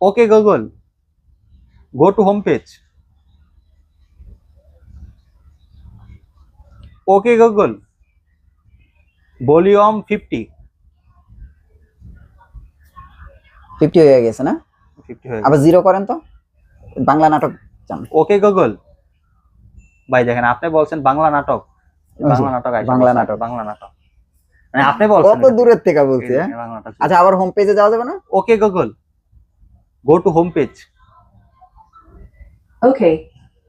Okay, Google. Go to home page. Okay, Google. Volume 50. Fifty হয়ে গেছে না 50 হয়ে আবার জিরো করেন তো বাংলা নাটক ওকে গুগল ভাই দেখেন আপনি বলছেন বাংলা নাটক বাংলা নাটক বাংলা নাটক। বাংলা নাটক মানে আপনি বলছেন কত দূরের থেকে বলছি হ্যাঁ? আচ্ছা আবার হোম পেজে যাওয়া যাবে না okay Google go to home page Okay.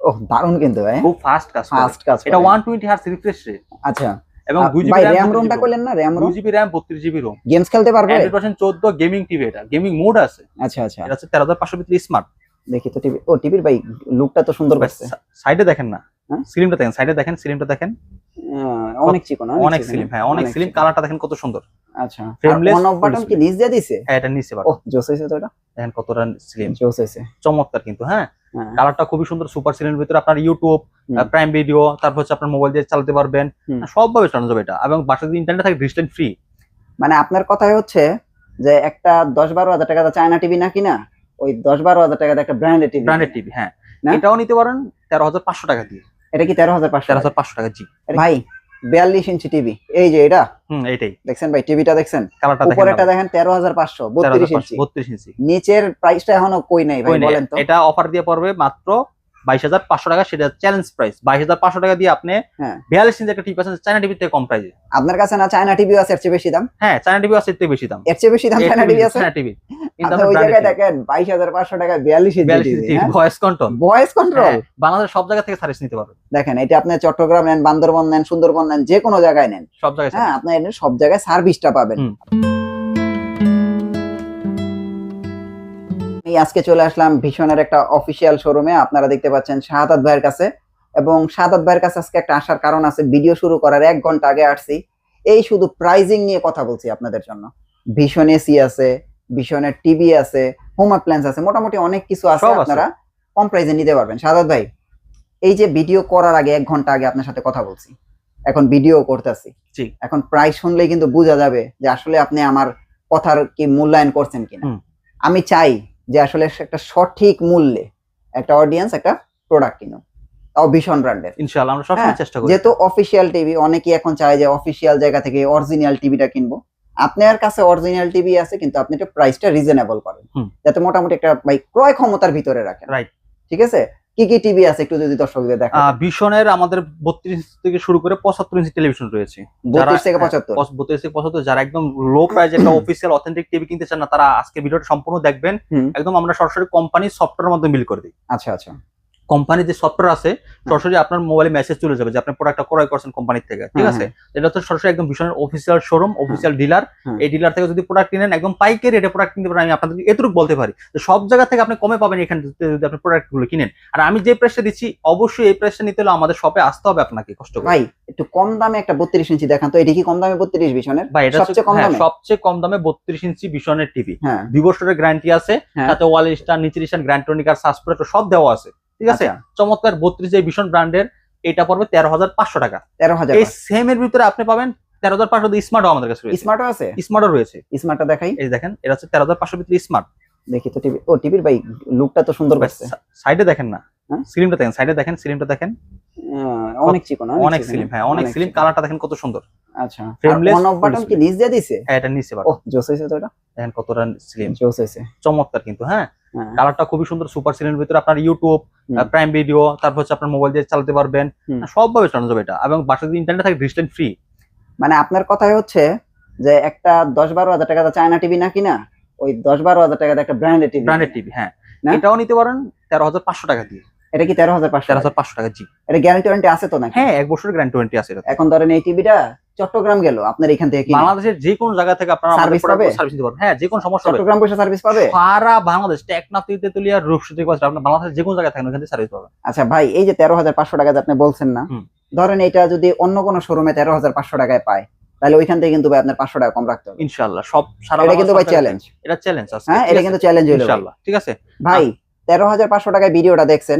ও দারুণ কিন্তু ভাই খুব ফাস্ট কাজ। ফাস্ট কাজ এটা করে। 120 হার্টজ রিফ্রেশ রেট আচ্ছা। এবং আ- 2 জিবি RAM র্যাম রোমটা কইলেন না? RAM 2 GB RAM 32 GB ROM games খেলতে পারবে? অ্যান্ড্রয়েড ভার্সন 14 গেমিং টিভি এটা। গেমিং মোড আছে। আচ্ছা আচ্ছা। এটা হচ্ছে 13500 ভিতরে স্মার্ট দেখি তো টিভি ও টিভির ভাই লুকটা তো সুন্দর করছে। সাইডে দেখেন না। হ্যাঁ? স্ক্রিনটা দেখেন সাইডে দেখেন স্ক্রিনটা দেখেন। অনেক চিকন অনেক স্লিম হ্যাঁ অনেক স্লিম কালারটা দেখেন কত সুন্দর। আচ্ছা Frameless, অন অফ বাটন কি নিচ দিয়ে দিছে? হ্যাঁ এটা নিচে ও জোস হয়েছে তো এটা? দেখেন কতটা স্লিম জোস হয়েছে। চমৎকার কিন্তু হ্যাঁ? হ্যাঁ। কালারটা খুবই সুন্দর সুপার স্ক্রিনের ভিতরে আপনার ইউটিউব প্রাইম ভিডিও তারপর হচ্ছে আপনার মোবাইল দিয়ে চালাতে পারবেন। হুম। সবভাবে চালানো যাবে এটা। এবং বাসাতে ইন্টারনেট থাকে ডিস্টেন্ট ফ্রি মানে আপনার কথাই হচ্ছে যে একটা দশ বারো হাজার টাকা চায়না টিভি না না ওই দশ বারো হাজার টাকা একটা ব্র্যান্ডেড টিভি ব্র্যান্ডেড টিভি হ্যাঁ। এটাও নিতে পারেন তেরো হাজার পাঁচশো টাকা দিয়ে। এটা কি তেরো হাজার পাঁচশো তেরো হাজার পাঁচশো টাকা জি। ভাই বিয়াল্লিশ ইঞ্চি টিভি এই যে এটা? হুম এটাই দেখছেন ভাই টিভিটা দেখছেন? কালারটা উপরেটা দেখেন তেরো হাজার পাঁচশো বত্রিশ ইঞ্চি। বত্রিশ ইঞ্চি। নিচের প্রাইসটা এখনও কই নাই ভাই বলেন তো। এটা অফার দিয়ে পড়বে মাত্র বাইশ হাজার পাঁচশো টাকা সেটা চ্যালেঞ্জ প্রাইস বাইশ হাজার পাঁচশো টাকা দিয়ে আপনি হ্যাঁ। বিয়াল্লিশ ইঞ্চি একটা টিভি পাচ্ছেন থেকে কম প্রাইসে আপনার কাছে না চায়না টিভি আছে এর চেয়ে বেশি দাম? হ্যাঁ চাইনা টিভি আছে এর বেশি দাম। এর চেয়ে বেশি দাম চায়না টিভি আছে? চাইনা টিভি ওই জায়গায় দেখেন বাইশ হাজার পাঁচশো টাকা বিয়াল্লিশ inch voice control voice control বাংলাদেশের সব জায়গা থেকে সার্ভিস নিতে পারবেন। দেখেন এটা আপনি চট্টগ্রাম নেন বান্দরবন নেন সুন্দরবন নেন যে কোনো জায়গায় নেন। সব জায়গায় হ্যাঁ আপনি সব জায়গায় সার্ভিসটা পাবেন। আজকে চলে আসলাম ভীষণের একটা অফিসিয়াল শোরুমে আপনারা দেখতে পাচ্ছেন শাহাদাত ভাইয়ের কাছে। এবং শাহাদাত ভাইয়ের কাছে আজকে একটা আসার কারণ আছে। ভিডিও শুরু করার এক ঘণ্টা আগে আসছি। এই শুধু প্রাইজিং নিয়ে কথা বলছি আপনাদের জন্য। ভীষণ এসি আছে ভীষণের টিভি আছে হোম অ্যাপ্লায়েন্স আছে মোটামুটি অনেক কিছু আছে আপনারা। কম প্রাইজে নিতে পারবেন। শাহাদাত ভাই এই যে ভিডিও করার আগে এক ঘণ্টা আগে আপনার সাথে কথা বলছি। এখন ভিডিও করতেছি। এখন প্রাইস শুনলেই কিন্তু বোঝা যাবে যে আসলে আপনি আমার কথার কি মূল্যায়ন করছেন কিনা। আমি চাই যে আসলে একটা সঠিক মূল্যে একটা অডিয়েন্স একটা প্রোডাক্ট কিনো তাও ভীষণ ব্র্যান্ডের ইনশাআল্লাহ আমরা সবসময় হ্যাঁ, চেষ্টা করি। যেহেতু অফিসিয়াল টিভি অনেকেই এখন চায় যে অফিসিয়াল জায়গা থেকে অরিজিনাল টিভিটা কিনবো। আপনার কাছে অরিজিনাল টিভি আছে কিন্তু আপনি একটা প্রাইসটা রিজনেবল করেন। যাতে মোটামুটি একটা ক্রয় ক্ষমতার ভিতরে রাখেন। রাইট ঠিক আছে? কি কি টিভি আছে একটু যদি দর্শকদের দেখা ভিশনের ভীষণের আমাদের বত্রিশ থেকে শুরু করে পঁচাত্তর ইঞ্চি টেলিভিশন রয়েছে। যারা- বত্রিশ থেকে পঁচাত্তর থেকে যারা একদম লো প্রাইস একটা অফিসিয়াল অথেন্টিক টিভি কিনতে চান না তারা আজকে ভিডিওটা সম্পূর্ণ দেখবেন। একদম আমরা সরাসরি কোম্পানি সফটওয়্যার মধ্যে মিল করে দিই। আচ্ছা আচ্ছা। কোম্পানির যে সফটওয়্যার আছে সরাসরি আপনার মোবাইলে মেসেজ চলে যাবে যে আপনি প্রোডাক্টটা ক্রয় করছেন কোম্পানির থেকে ঠিক হ্যাঁ, আছে? এটা হচ্ছে সরাসরি একদম ভীষণের অফিসিয়াল শোরুম অফিসিয়াল ডিলার হ্যাঁ। এই ডিলার থেকে যদি প্রোডাক্ট কিনেন একদম পাইকারি রেটে প্রোডাক্ট কিনতে পারেন আমি আপনাদেরকে এতটুকু বলতে পারি যে সব জায়গা থেকে আপনি কমে পাবেন এখানে যদি যদি আপনি প্রোডাক্টগুলো কিনেন। আর আমি যে প্রাইসটা দিচ্ছি অবশ্যই এই প্রাইসটা নিতে হলে আমাদের শপে আসতে হবে আপনাকে কষ্ট করে। ভাই একটু কম দামে একটা বত্রিশ ইঞ্চি দেখান তো এটা কি কম দামে বত্রিশ ভীষণের? ভাই এটা সবচেয়ে কম হ্যাঁ, দামে? সবচেয়ে কম দামে বত্রিশ ইঞ্চি ভীষণের টিভি হ্যাঁ। দুই বছরের গ্যারান্টি আছে হ্যাঁ। তাতে ওয়াল স্টার নিচের স্টার গ্র্যান্ড টনিকার সাসপ্রেট সব দেওয়া আছে। ঠিক আছে? আচ্ছা, চমৎকার বত্রিশ এই ভীষণ ব্র্যান্ডের এটা পড়বে তেরো হাজার পাঁচশো টাকা। তেরো হাজার এই সেম এর ভিতরে আপনি পাবেন তেরো হাজার পাঁচশো স্মার্টও আমাদের কাছে স্মার্টও আছে? স্মার্টও রয়েছে। স্মার্টটা দেখাই। এই দেখেন এটা হচ্ছে তেরো হাজার পাঁচশো ভিতরে স্মার্ট দেখি তো টিভি ও টিভির ভাই লুকটা তো সুন্দর করছে। সাইডে দেখেন না। হ্যাঁ? স্ক্রিনটা দেখেন সাইডে দেখেন স্ক্রিনটা দেখেন। অনেক চিকন অনেক স্লিম হ্যাঁ অনেক স্লিম কালারটা দেখেন কত সুন্দর। আচ্ছা। Frameless, অন অফ বাটন কি। নিচ দিয়ে দিছে হ্যাঁ এটা নিচে ও বাটন জোস হয়েছে তো এটা? দেখেন কতটা স্লিম জোস হয়েছে। চমৎকার কিন্তু হ্যাঁ হ্যাঁ? কালারটা খুবই সুন্দর সুপার স্ক্রিনের ভিতরে আপনার ইউটিউব প্রাইম ভিডিও তারপর হচ্ছে আপনার মোবাইল দিয়ে চালাতে পারবেন। হুম। সবভাবে চালানো যাবে এটা। এবং বাসাতে ইন্টারনেট থাকে ডিস্টেন্ট ফ্রি মানে আপনার কথাই হচ্ছে যে একটা দশ বারো হাজার টাকা চায়না টিভি নাকি না ওই দশ বারো হাজার টাকা একটা ব্র্যান্ডেড টিভি ব্র্যান্ডেড টিভি হ্যাঁ। এটাও নিতে পারেন তেরো হাজার পাঁচশো টাকা দিয়ে। এটা কি তেরো হাজার পাঁচশো? তেরো হাজার পাঁচশো টাকা জি। এটা গ্যারান্টি ওয়ারেন্টি আছে তো নাকি? হ্যাঁ এক বছরের গ্যারান্টি ওয়ারেন্টি আছে এখন ধরেন এই টিভিটা চট্টগ্রাম গেল আপনার এখান থেকে বাংলাদেশের যে কোনো জায়গা থেকে আপনারা Service পাবে? সার্ভিস দিতে পারবেন হ্যাঁ যে কোনো সমস্যা চট্টগ্রাম পয়সা সার্ভিস পাবে? সারা বাংলাদেশ টেকনাফ থেকে তেতুলিয়া রূপসী থেকে আপনার বাংলাদেশের যে কোনো জায়গায় থাকেন ওখান থেকে সার্ভিস পাবেন। আচ্ছা ভাই এই যে তেরো হাজার পাঁচশো টাকা যে আপনি বলছেন না ধরেন এটা যদি অন্য কোনো শোরুমে তেরো হাজার পাঁচশো টাকায় পায় তাহলে ওইখান থেকে কিন্তু ভাই আপনার পাঁচশো টাকা কম রাখতে হবে। ইনশাআল্লাহ সব সারা এটা কিন্তু ভাই চ্যালেঞ্জ এটা চ্যালেঞ্জ আছে। হ্যাঁ এটা কিন্তু চ্যালেঞ্জ হলো ইনশাআল্লাহ ঠিক আছে? ভাই তেরো হাজার পাঁচশো টাকায় ভিডিওটা দেখছেন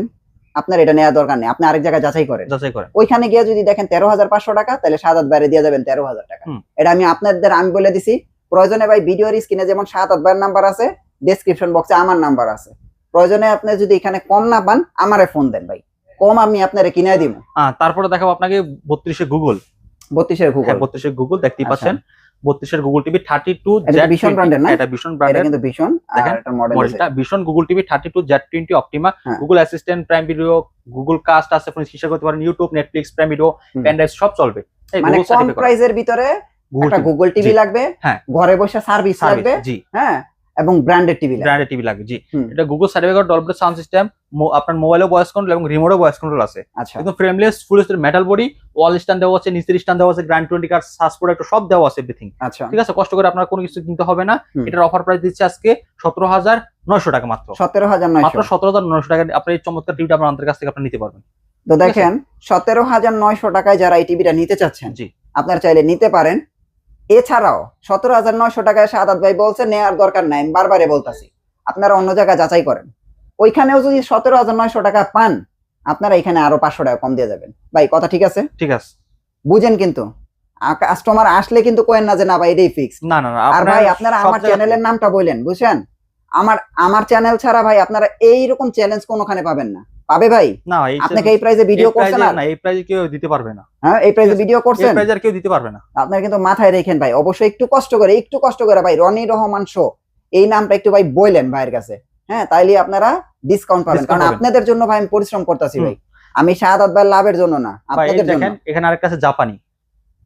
আপনার এটা নেওয়ার দরকার নেই। আপনি আরেক জায়গায় যাচাই করেন। যাচাই করেন। ওইখানে গিয়ে যদি দেখেন তেরো হাজার পাঁচশো টাকা তাহলে সাত হাত বাইরে দিয়ে যাবেন তেরো হাজার টাকা। এটা আমি আপনাদের আমি বলে দিছি প্রয়োজনে ভাই ভিডিওর স্ক্রিনে যেমন সাত হাত বাইরের নাম্বার আছে ডেসক্রিপশন বক্সে আমার নাম্বার আছে। প্রয়োজনে আপনি যদি এখানে কম না পান আমারে ফোন দেন ভাই। কম আমি আপনারে কিনে দিব। তারপরে দেখাবো আপনাকে বত্রিশে গুগল। বত্রিশের গুগল। হ্যাঁ বত্রিশের গুগল দেখতেই আচ্ছা। পাচ্ছেন। বত্রিশের গুগল টিভি থার্টি টু ভীষণ brand-এর না? এটা ভীষণ ব্র্যান্ডের কিন্তু ভীষণ মডেলটা Vision Google TV thirty two Z twenty Optima. Google Assistant Prime Video Google Cast আছে আপনি শিক্ষা করতে পারেন ইউটিউব নেটফ্লিক্স প্রাইম ভিডিও হুম। সব চলবে মানে কম প্রাইসের ভিতরে একটা গুগল টিভি লাগবে হ্যাঁ। ঘরে বসে সার্ভিস লাগবে হ্যাঁ এবং ব্র্যান্ডেড টিভি ব্র্যান্ডেড টিভি লাগবে জি। এটা Google certificate Dolby sound system আপনার মোবাইলেও ভয়েস কন্ট্রোল এবং রিমোটও ভয়েস কন্ট্রোল আছে। আচ্ছা। একদম frameless full metal body wall stand দেওয়া আছে নিচের স্ট্যান্ড দেওয়া আছে গ্র্যান্ড টোয়েন্টি কার্ড সাস প্রোডাক্ট সব দেওয়া আছে এভরিথিং আচ্ছা। ঠিক আছে? কষ্ট করে আপনার কোনো কিছু কিনতে হবে না। এটার অফার প্রাইস দিচ্ছে আজকে সতেরো হাজার নয়শো টাকা মাত্র। সতেরো হাজার মাত্র সতেরো হাজার নয়শো টাকা। আপনার এই চমৎকার টিভিটা আপনার আমাদের কাছ থেকে আপনি নিতে পারবেন। তো দেখেন সতেরো হাজার নয়শো টাকায় যারা এই টিভিটা নিতে চাচ্ছেন জি। আপনারা চাইলে নিতে পারেন। এছাড়াও সতেরো হাজার নয়শো টাকায় সাদাত ভাই বলছে নেওয়ার দরকার নাই আমি বারবারে বলতেছি। আপনারা অন্য জায়গায় যাচাই করেন। ওইখানেও যদি সতেরো হাজার নয়শো টাকা পান আপনারা এখানে আরও পাঁচশো টাকা কম দিয়ে যাবেন। ভাই কথা ঠিক আছে? ঠিক আছে। বুঝেন কিন্তু কাস্টমার আসলে কিন্তু কোয়েন না যে না ভাই এটাই ফিক্স না না না আর ভাই আপনারা আমার চ্যানেলের নামটা বলেন বুঝছেন? আমার আমার চ্যানেল ছাড়া ভাই আপনারা এইরকম চ্যালেঞ্জ কোনোখানে পাবেন না। পাবে ভাই? না এই আপনাকে এই প্রাইজে ভিডিও করছেন না? এই প্রাইজে কেউ দিতে পারবে না। হ্যাঁ এই প্রাইজে। ভিডিও এই প্রাইজে আর কেউ দিতে পারবে না। আপনার কিন্তু মাথায় রেখেন ভাই অবশ্যই একটু কষ্ট করে একটু কষ্ট করে ভাই রনি রহমান শো এই নামটা একটু ভাই বললেন ভাইয়ের কাছে। হ্যাঁ তাইলে আপনারা ডিসকাউন্ট পাবেন। কারণ আপনাদের জন্য ভাই আমি পরিশ্রম করতেছি ভাই। আমি শাহাদাত ভাই লাভের জন্য না আপনাদের জন্য। দেখেন এখানে আরেকটা আছে জাপানি।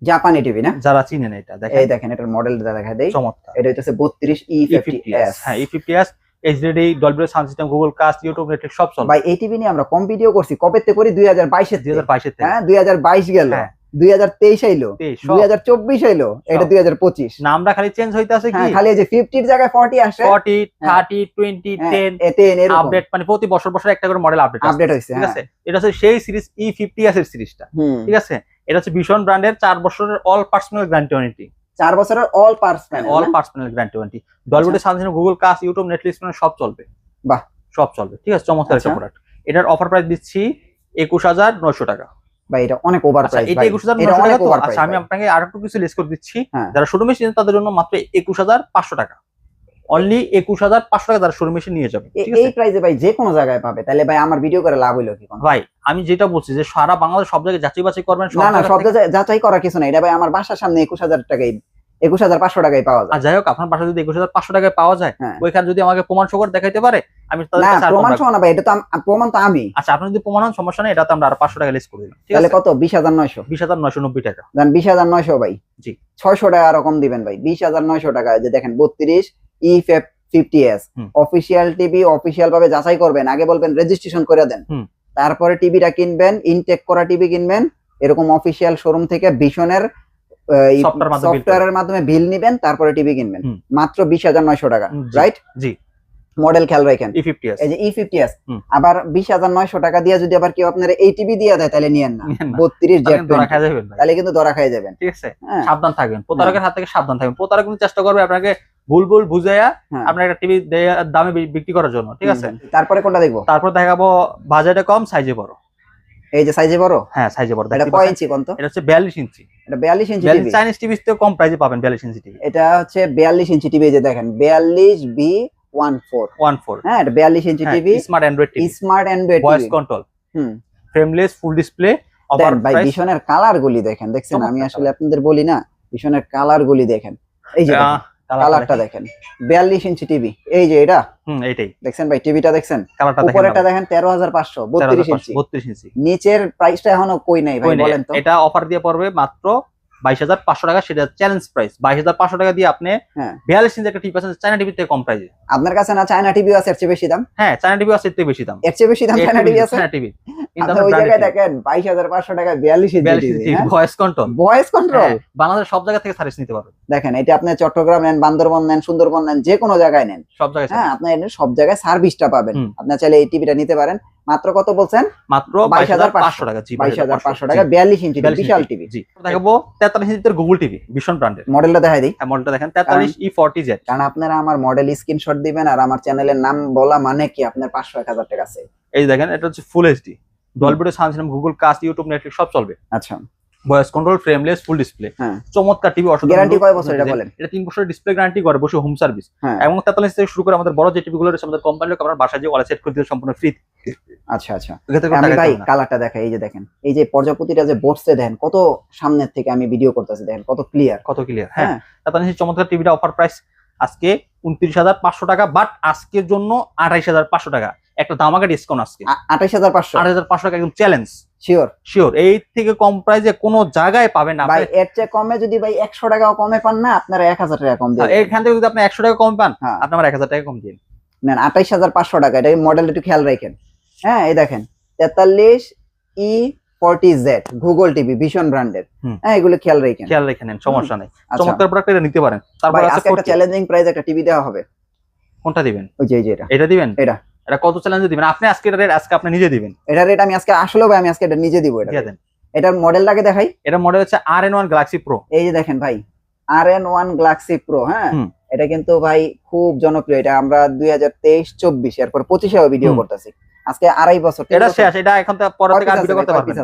জাপানি টিভি না? যারা চিনেন এটা দেখেন। এই দেখেন এটার মডেলটা দেখা দেই। চমৎকার। এটা হচ্ছে বত্রিশ ই ফিফটি E50s হ্যাঁ E50s HD Dolby sound system Google Cast YouTube Netflix সব চলবে ভাই এই টিভি নিয়ে আমরা কম ভিডিও করছি। কবে তে করি দুই হাজার বাইশের দুই হাজার বাইশের হ্যাঁ দুই হাজার বাইশ গেল। হ্যাঁ। দুই হাজার তেইশ আইলো। তেইশ, সব। দুই হাজার চব্বিশ আইলো। এটা সব। দুই হাজার পঁচিশ। নামটা খালি চেঞ্জ হইতে আছে কি? হ্যাঁ খালি এই যে ফিফটির জায়গায় ফর্টি আসে। ফর্টি হ্যাঁ। থার্টি টোয়েন্টি টেন টেন এরকম। আপডেট মানে প্রতি বছর বছর একটা করে মডেল আপডেট আপডেট হয়েছে ঠিক হ্যাঁ। আছে? এটা হচ্ছে সেই সিরিজ ই ফিফটি এর সিরিজটা ঠিক আছে? এটা হচ্ছে ভীষণ ব্র্যান্ডের চার বছরের অল পার্সোনাল গ্যারান্টি ওয়ারেন্টি চার বছরের all purse all personal guarantee warranty Dolby sound system Google Cast YouTube Netflix মানে সব চলবে। বাহ। সব চলবে। ঠিক আছে চমৎকার একটা আচ্ছা। প্রোডাক্ট এটার অফার প্রাইস দিচ্ছি একুশ হাজার নয়শো টাকা। ভাই এটা অনেক ওভার আচ্ছা প্রাইস এটা একুশ হাজার এটা নয়শো অনেক টাকা তো আচ্ছা আমি আপনাকে আর একটু কিছু লেস করে দিচ্ছি। হ্যাঁ। যারা শোরুমে এসেছেন তাদের জন্য মাত্র একুশ হাজার পাঁচশো টাকা। অনলি একুশ হাজার পাঁচশো টাকা যারা শোরুমে এসে নিয়ে যাবে এই প্রাইসে ভাই যে কোনো জায়গায় পাবে তাহলে ভাই আমার ভিডিও করে লাভ হইল কি? ভাই আমি যেটা বলছি যে সারা বাংলাদেশ সব জায়গায় যাচাই বাছাই করবেন না না সব জায়গায় যাচাই করার কিছু নাই এটা ভাই আমার বাসার সামনে একুশ হাজার টাকাই একুশ হাজার পাঁচশো টাকায় পাওয়া যায় যাই হোক আপনার বাসা যদি একুশ হাজার পাঁচশো টাকায় পাওয়া যায় হ্যাঁ। ওইখানে যদি আমাকে প্রমাণ সহকার দেখাইতে পারে আমি প্রমাণ। সহ না ভাই এটা তো প্রমাণ তো আমি আচ্ছা আপনি যদি প্রমাণ হন সমস্যা নেই এটা তো আমরা আর পাঁচশো টাকা লেস করে দিলাম তাহলে কত বিশ হাজার নয়শো বিশ হাজার নয়শো নব্বই টাকা দেন বিশ হাজার নয়শো ভাই জি। ছয়শো টাকা আরও কম দিবেন ভাই বিশ হাজার নয়শো টাকা যে দেখেন বত্রিশ E fifty S official TV official ভাবে যাচাই করবেন আগে বলবেন রেজিস্ট্রেশন করে দেন। তারপরে টিভিটা কিনবেন ইনটেক করা টিভি কিনবেন এরকম অফিসিয়াল শোরুম থেকে সফটওয়্যারের মাধ্যমে বিল নিবেন তারপরে টিভি কিনবেন। মাত্র বিশ হাজার নয়শো টাকা রাইট জি। মডেল খেয়াল রাখেন। ফিফটি এই যে ই ফিফটি এস। আবার বিশ হাজার নয়শো টাকা দিয়ে যদি আবার কেউ আপনার এই টিভি দিয়ে দেয় তাহলে নিয়েন না। বত্রিশ জেড তাহলে কিন্তু ধরা খাই যাবেন। ঠিক আছে। হ্যাঁ। সাবধান থাকবেন। প্রতারকের হাত থেকে সাবধান থাকবেন। প্রতারক কিন্তু চেষ্টা করবে আপনাকে ভুল ভুল বুঝাইয়া হ্যাঁ। আপনার একটা টিভি দামে বিক্রি করার জন্য ঠিক আছে? তারপরে কোনটা দেখব? তারপর দেখাবো বাজেটে কম সাইজে বড়। এই যে সাইজে বড়? হ্যাঁ সাইজে বড়। এটা কয় ইঞ্চি কোন তো এটা হচ্ছে বিয়াল্লিশ ইঞ্চি। এটা বিয়াল্লিশ ইঞ্চি বিয়াল্লিশ টিভি? চাইনিজ টিভি থেকে কম প্রাইসে পাবেন বিয়াল্লিশ ইঞ্চি টিভি। এটা হচ্ছে বিয়াল্লিশ ইঞ্চি টিভি যে দেখেন বিয়াল্লিশ B one four. One four. হ্যাঁ এটা বিয়াল্লিশ inch TV. Smart Android TV. Smart Android voice control হুম। ফ্রেমলেস ফুল ডিসপ্লে দেন ভাই প্রাইস কালার গুলি দেখেন দেখছেন? আমি আসলে আপনাদের বলি না ভীষণের কালার গুলি দেখেন। এই যে কালারটা দেখেন। বিয়াল্লিশ ইঞ্চি টিভি এই যে এটা? হুম এইটাই। দেখেন ভাই টিভিটা দেখেন কালারটা দেখেন উপরেটা দেখেন তেরো হাজার পাঁচশো বত্রিশ ইঞ্চি। বত্রিশ ইঞ্চি। নিচের প্রাইসটা এখনও কই নাই ভাই বলেন তো। এটা অফার দিয়ে পড়বে মাত্র বাইশ হাজার পাঁচশো টাকা সেটা চ্যালেঞ্জ প্রাইস বাইশ হাজার পাঁচশো টাকা দিয়ে আপনি হ্যাঁ। বিয়াল্লিশ ইঞ্চি একটা টিভি পাচ্ছেন চায়না টিভি থেকে কম প্রাইসে আপনার কাছে না চায়না টিভি আছে এর চেয়ে বেশি দাম? হ্যাঁ চায়না টিভি আছে এর থেকে বেশি দাম। এর চেয়ে বেশি দাম চায়না টিভি আছে? চায়না টিভি ওই জায়গায় দেখেন বাইশ হাজার পাঁচশো টাকা বিয়াল্লিশ inch voice control voice control বাংলাদেশের সব জায়গা থেকে সার্ভিস নিতে পারবেন দেখেন এটা আপনি চট্টগ্রাম নেন বান্দরবন নেন সুন্দরবন নেন যে কোনো জায়গায় নেন। সব জায়গায় হ্যাঁ আপনি সব জায়গায় সার্ভিসটা পাবেন। আপনি চাইলে এই টিভিটা নিতে পারেন। মাত্র কত বলছেন? মাত্র 22,500 বাইশ হাজার পাঁচশো। টাকা জি বাইশ হাজার পাঁচশো টাকা বিয়াল্লিশ ইঞ্চি বিশাল টিভি। জি দেখাবো তেতাল্লিশ ইঞ্চির গুগল টিভি ভীষণ ব্র্যান্ডের মডেলটা দেখাই দিই। হ্যাঁ মডেলটা দেখেন তেতাল্লিশ ই ফর্টি জেড কারণ আপনারা আমার মডেল স্ক্রিনশট দিবেন আর আমার চ্যানেলের নাম বলা মানে কি? আপনার পাঁচশো এক হাজার টাকা আছে। এই দেখেন এটা হচ্ছে full HD ডলবিটো sound system Google Cast YouTube Netflix সব চলবে। আচ্ছা। Voice control frameless full display হ্যাঁ। চমৎকার টিভি অসাধারণ look, কয় বছর এটা বলেন? এটা তিন বছরের ডিসপ্লে গ্যারান্টি করে বসে হোম সার্ভিস হ্যাঁ। এবং তেতাল্লিশ থেকে শুরু করে আমাদের বড় যে টিভি গুলো রয়েছে আমাদের কোম্পানির আপনার বাসায় যে ওয়ালে সেট করে দিতে সম্পূর্ণ ফ্রি আচ্ছা আচ্ছা। আমি ভাই কালারটা দেখাই এই যে দেখেন। এই যে প্রজাপতিটা যে বসছে দেখেন কত সামনের থেকে আমি ভিডিও করতেছি দেখেন কত ক্লিয়ার কত ক্লিয়ার হ্যাঁ। হ্যাঁ। তেতাল্লিশ চমৎকার টিভিটা অফার প্রাইস আজকে উনত্রিশ হাজার পাঁচশো টাকা বাট আজকের জন্য আঠাইশ হাজার পাঁচশো টাকা। একটা দামাকা ডিসকাউন্ট আজকে। আঠাইশ হাজার পাঁচশো। আট হাজার পাঁচশো টাকা একদম চ্যালেঞ্জ শিওর শিওর এই থেকে কম প্রাইসে কোনো জায়গায় পাবেন না। ভাই এর চেয়ে কমে যদি ভাই একশো টাকাও কমে পান না আপনারা এক হাজার টাকা কম দিয়ে হ্যাঁ, এখান থেকে যদি আপনি একশো টাকা কম পান হ্যাঁ। আপনি আমার এক হাজার টাকা কম দিন। নেন আঠাইশ হাজার পাঁচশো টাকা এটা মডেল একটু খেয়াল রাখেন। হ্যাঁ এই দেখেন তেতাল্লিশ E forty Z Google TV Vision ব্র্যান্ডের হ্যাঁ এগুলো খেয়াল রাখেন। খেয়াল রেখে সমস্যা নেই। আচ্ছা। চমৎকার প্রোডাক্ট এটা নিতে পারেন। তারপর আজকে একটা চ্যালেঞ্জিং প্রাইস একটা টিভি দেওয়া হবে। কোনটা দিবেন? ওই যে এটা। এটা দিবেন? এটা। এটা কত চ্যালেঞ্জ দিবেন? আপনি আজকে এটা রেট আজকে আপনি নিজে দিবেন। এটা রেট আমি আজকে আসলে ভাই আমি আজকে এটা নিজে দিব এটা দেন। এটার মডেলটাকে দেখাই। এটা মডেল হচ্ছে R N one Galaxy Pro এই যে দেখেন ভাই R N one Galaxy Pro হ্যাঁ? এটা কিন্তু ভাই খুব জনপ্রিয়। এটা আমরা দুই হাজার তেইশ চব্বিশ এরপর পঁচিশে ভিডিও করতেছি। আজকে আড়াই বছর এটা শেষ এটা এখন তো পরে থেকে আর ভিডিও করতে পারবেন?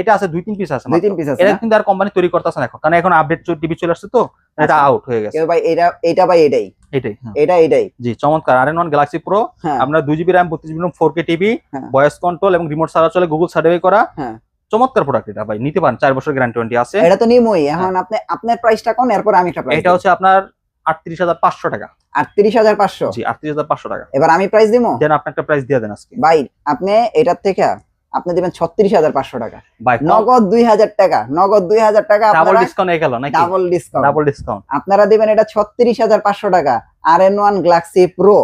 এটা আছে দুই তিন পিস আছে দুই তিন পিস আছে এটা কিন্তু আর কোম্পানি তৈরি করতেছে না এখন। কারণ এখন আপডেট টিভি চলে আসছে তো এটা আচ্ছা। আউট হয়ে গেছে। ভাই এটা এটা ভাই এটাই। এটাই হ্যাঁ। এটা এটাই। জি চমৎকার। আর এন গ্যালাক্সি প্রো হ্যাঁ। আপনার দুই জিবি র্যাম বত্রিশ জিবি ফোর কে টিভি হ্যাঁ। ভয়েস কন্ট্রোল এবং রিমোট সারা চলে গুগল সার্ভে করা। হ্যাঁ। চমৎকার প্রোডাক্ট এটা ভাই নিতে পারেন চার বছর গ্যারান্টি ওয়ারেন্টি আছে। এটা তো নিমই। এখন আপনি আপনার প্রাইসটা কোন? এরপর আমি একটা এটা হচ্ছে আপনার আটত্রিশ হাজার পাঁচশো টাকা। আটত্রিশ হাজার পাঁচশো? জি আটত্রিশ হাজার পাঁচশো টাকা। এবার আমি প্রাইস দিব দেন আপনি একটা প্রাইস দিয়ে দেন আজকে। ভাই আপনি এটার থেকে আপনি দিবেন ছত্রিশ হাজার পাঁচশো টাকা। নগদ দুই হাজার টাকা নগদ দুই হাজার টাকা ডাবল ডিসকাউন্ট হয়ে গেল নাকি? ডাবল ডিসকাউন্ট ডাবল ডিসকাউন্ট আপনারা দিবেন এটা ছত্রিশ হাজার পাঁচশো টাকা R N one Galaxy Pro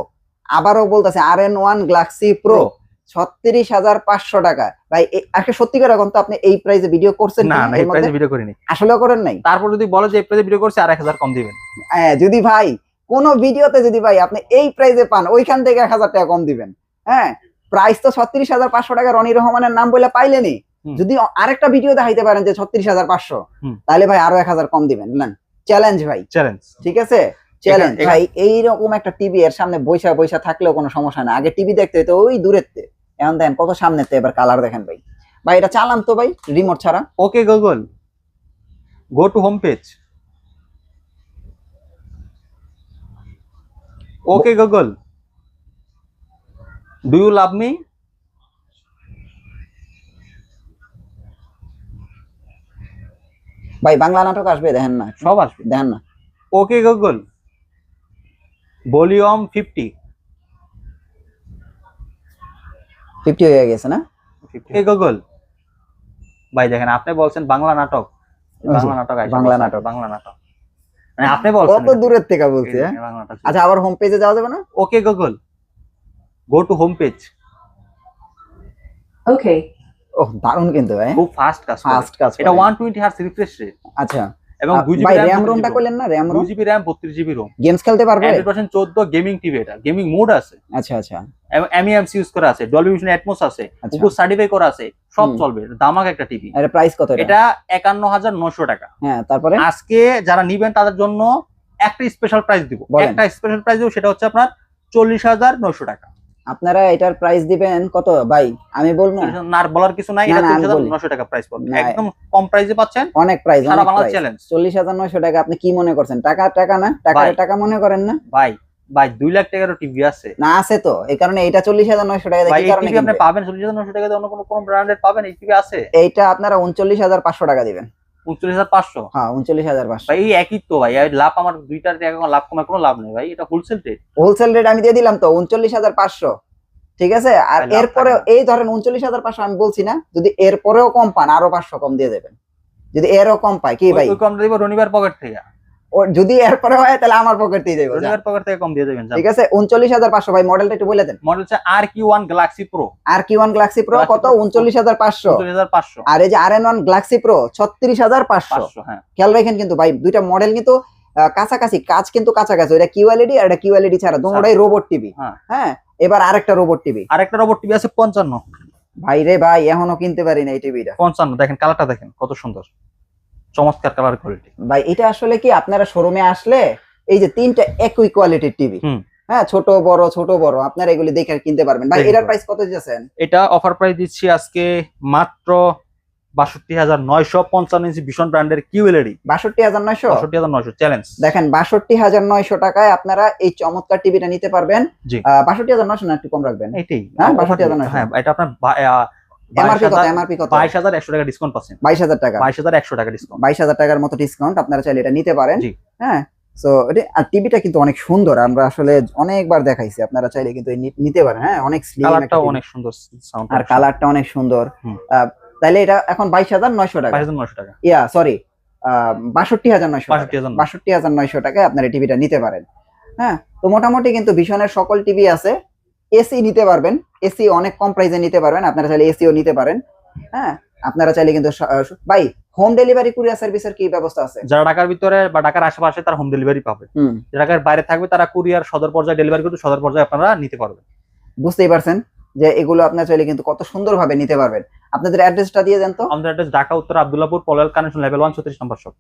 আবারও বলতেছে R N one Galaxy Pro ছত্রিশ হাজার পাঁচশো টাকা। ভাই আজকে সত্যি করে এখন তো আপনি এই প্রাইসে ভিডিও করছেন না এই প্রাইসে ভিডিও করিনি। আসলেও করেন নাই? তারপর যদি বলো যে এই প্রাইসে ভিডিও করছে আর এক হাজার কম দিবেন। হ্যাঁ যদি ভাই কোন ভিডিওতে যদি ভাই আপনি এই প্রাইসে পান ওইখান থেকে এক হাজার টাকা কম দিবেন। হ্যাঁ? প্রাইস তো ছত্রিশ হাজার পাঁচশো টাকা রনি রহমানের নাম বলে পাইলেনি। যদি আরেকটা ভিডিও দেখাইতে পারেন যে ছত্রিশ হাজার পাঁচশো। তাহলে ভাই আরও এক হাজার কম দিবেন নেন। চ্যালেঞ্জ ভাই। চ্যালেঞ্জ ঠিক আছে? চ্যালেঞ্জ ভাই এইরকম একটা টিভি এর সামনে বৈশা বৈশা থাকলেও কোনো সমস্যা না আগে টিভি দেখতে হতো ওই দূরের এখন দেখেন কত সামনে তে এবার কালার দেখেন ভাই। ভাই এটা চালান তো ভাই রিমোট ছাড়া। Okay Google go to home page okay Google do you love me ভাই বাংলা নাটক আসবে দেখেন না। সব আসবে। দেখেন না। Okay Google volume fifty fifty হয়ে গেছে না? ওকে গুগল ভাই দেখেন আপনি বলছেন বাংলা নাটক। বাংলা নাটক বাংলা নাটক। বাংলা নাটক। মানে আপনি বলছেন কত দূরের থেকে বলছি হ্যাঁ? আচ্ছা আবার হোম পেজে যাওয়া যাবে না? Okay Google go to home page Okay. ও দারুণ কিন্তু ভাই খুব ফাস্ট কাজ। ফাস্ট কাজ এটা করে। One twenty hertz refresh rate আচ্ছা। এবং দুই ভাই জিবি র্যাম রোমটা করলেন না? র্যাম রোম জিবি র্যাম বত্রিশ জিবি রোম গেমস খেলতে পারবে? হান্ড্রেড পার্সেন্ট চোদ্দ গেমিং টিভি এটা। গেমিং মোড আছে। আচ্ছা আচ্ছা। এবং এমইএমসি ইউজ করা আছে। ডলবি ভিশন অ্যাটমোস আছে। আচ্ছা। গুগল সার্টিফাই করা আছে। সব। চলবে। দামাক একটা টিভি এর প্রাইস কত এটা? এটা একান্ন হাজার নশো টাকা। হ্যাঁ তারপরে? আজকে যারা নিবেন তাদের জন্য একটা স্পেশাল প্রাইস দিব। একটা স্পেশাল প্রাইস দিব সেটা হচ্ছে আপনার চল্লিশ হাজার নশো টাকা। আপনারা এটার প্রাইস দিবেন কত? ভাই আমি বলব না। বলার কিছু নাই এটা না, আমি চল্লিশ হাজার বলি। নশো টাকা প্রাইস পড়বে। একদম কম প্রাইসে পাচ্ছেন অনেক প্রাইস সারা বাংলা চ্যালেঞ্জ চল্লিশ হাজার নয়শো টাকা আপনি কি মনে করছেন? টাকা টাকা না? টাকা টাকা মনে করেন না? ভাই ভাই দুই লাখ টাকারও টিভি আছে। না আছে তো। এই কারণে এটা চল্লিশ হাজার নয়শো টাকা দিয়ে কারণে আপনি পাবেন চল্লিশ হাজার নশো টাকা দিয়ে অন্য কোনো কোনো ব্র্যান্ডের পাবেন এই টিভি আছে। এইটা আপনারা উনচল্লিশ হাজার পাঁচশো টাকা দিবেন। উনচল্লিশ হাজার পাঁচশো। হ্যাঁ উনচল্লিশ হাজার পাঁচশো। ভাই এই একই তো ভাই লাভ আমার দুইটার লাভ কমে কোনো লাভ নেই ভাই এটা হোলসেল রেট হোলসেল রেট আমি দিয়ে দিলাম তো উনচল্লিশ হাজার পাঁচশো। ঠিক আছে? আর এরপরে এই ধরেন উনচল্লিশ হাজার পাঁচশো আমি বলছি না যদি এরপরেও কম পান আরও পাঁচশো কম দিয়ে দেবেন। যদি এরও কম পায় কি ভাই? কম কমটা দিব রনিবার পকেট থেকে। যদি এরপরে হয় তাহলে আমার পকেট দিয়ে যাব পকেট থেকে কম দিয়ে দেবেন ঠিক আছে উনচল্লিশ হাজার পাঁচশো ভাই মডেলটা একটু বলে দেন। মডেল হচ্ছে Galaxy কত? Pro উনচল্লিশ হাজার পাঁচশো। উনচল্লিশ হাজার পাঁচশো। আর এই যে R N one Galaxy Pro ছত্রিশ হাজার পাঁচশো। পাঁচশো হ্যাঁ। খেয়াল রাখেন কিন্তু ভাই দুইটা মডেল কিন্তু কাছাকাছি কাজ কিন্তু কাছাকাছি। ওটা কিউএলইডি আর এটা কিউএলইডি ছাড়া দুটোটাই রোবট টিভি হ্যাঁ। হ্যাঁ এবার আরেকটা রোবট টিভি আর একটা রোবট টিভি আছে পঞ্চান্ন। ভাই রে ভাই এখনও কিনতে পারি না এই টিভিটা পঞ্চান্ন দেখেন কালারটা দেখেন কত সুন্দর। চমৎকার কালার কোয়ালিটি ভাই এটা আসলে কি আপনারা শোরুমে আসলে এই যে তিনটা একই কোয়ালিটির টিভি হ্যাঁ ছোট বড় ছোট বড় আপনারা এগুলি দেখে কিনতে পারবেন। ভাই এটার প্রাইস কত দিয়েছেন? এটা অফার প্রাইস দিচ্ছি আজকে মাত্র বাষট্টি হাজার নয়শো পঞ্চান্ন ইঞ্চি ভীষণ ব্র্যান্ডের কিউএলইডি বাষট্টি হাজার নয়শো? বাষট্টি হাজার নয়শো চ্যালেঞ্জ দেখেন বাষট্টি হাজার নয়শো টাকায় আপনারা এই চমৎকার টিভিটা নিতে পারবেন। বাষট্টি হাজার নয়শো না একটু কম রাখবেন। এটাই হ্যাঁ, 62,900 হ্যাঁ এটা আপনার এমআরপি কত? এমআরপি কত? বাইশ হাজার একশো টাকা ডিসকাউন্ট পাচ্ছেন। বাইশ হাজার টাকা। বাইশ হাজার একশো টাকা ডিসকাউন্ট বাইশ হাজার টাকার মতো ডিসকাউন্ট আপনারা চাইলে এটা নিতে পারেন। হ্যাঁ? আর টিভিটা কিন্তু অনেক সুন্দর। আমরা আসলে অনেকবার দেখাইছি। আপনারা চাইলে কিন্তু নিতে পারেন। হ্যাঁ? অনেক স্লিম কালারটাও অনেক সুন্দর সাউন্ড আর কালারটা অনেক সুন্দর। এটা এখন বাইশ হাজার নয়শো টাকা। বাইশ হাজার নয়শো টাকা। ইয়া সরি বাষট্টি হাজার নয়শো বাষট্টি হাজার বাষট্টি হাজার নয়শো টাকায় আপনার টিভিটা নিতে পারেন। হ্যাঁ? তো মোটামুটি কিন্তু ভীষণের সকল টিভি আছে। এসি নিতে পারবেন। এসি অনেক কম প্রাইসে নিতে পারবেন। আপনারা চাইলে এসিও নিতে পারেন। হ্যাঁ? আপনারা চাইলে কিন্তু ভাই হোম ডেলিভারি কুরিয়ার সার্ভিসের কি ব্যবস্থা আছে? যারা ঢাকার ভিতরে বা ঢাকার আশেপাশে তারা হোম ডেলিভারি পাবে। যারা ঢাকার বাইরে থাকবে তারা কুরিয়ার সদর পর্যায়ে ডেলিভারি করতে সদর পর্যায়ে আপনারা নিতে পারবেন। বুঝতেই পারছেন যে এগুলো আপনার চাইলে কিন্তু কত সুন্দরভাবে নিতে পারবেন। আপনাদের অ্যাড্রেসটা দিয়ে দেন তো। আমাদের অ্যাড্রেস ঢাকা উত্তর আব্দুল্লাপুর পলেল কানেকশন লেভেল ওয়ান ছত্রিশ নম্বর শপ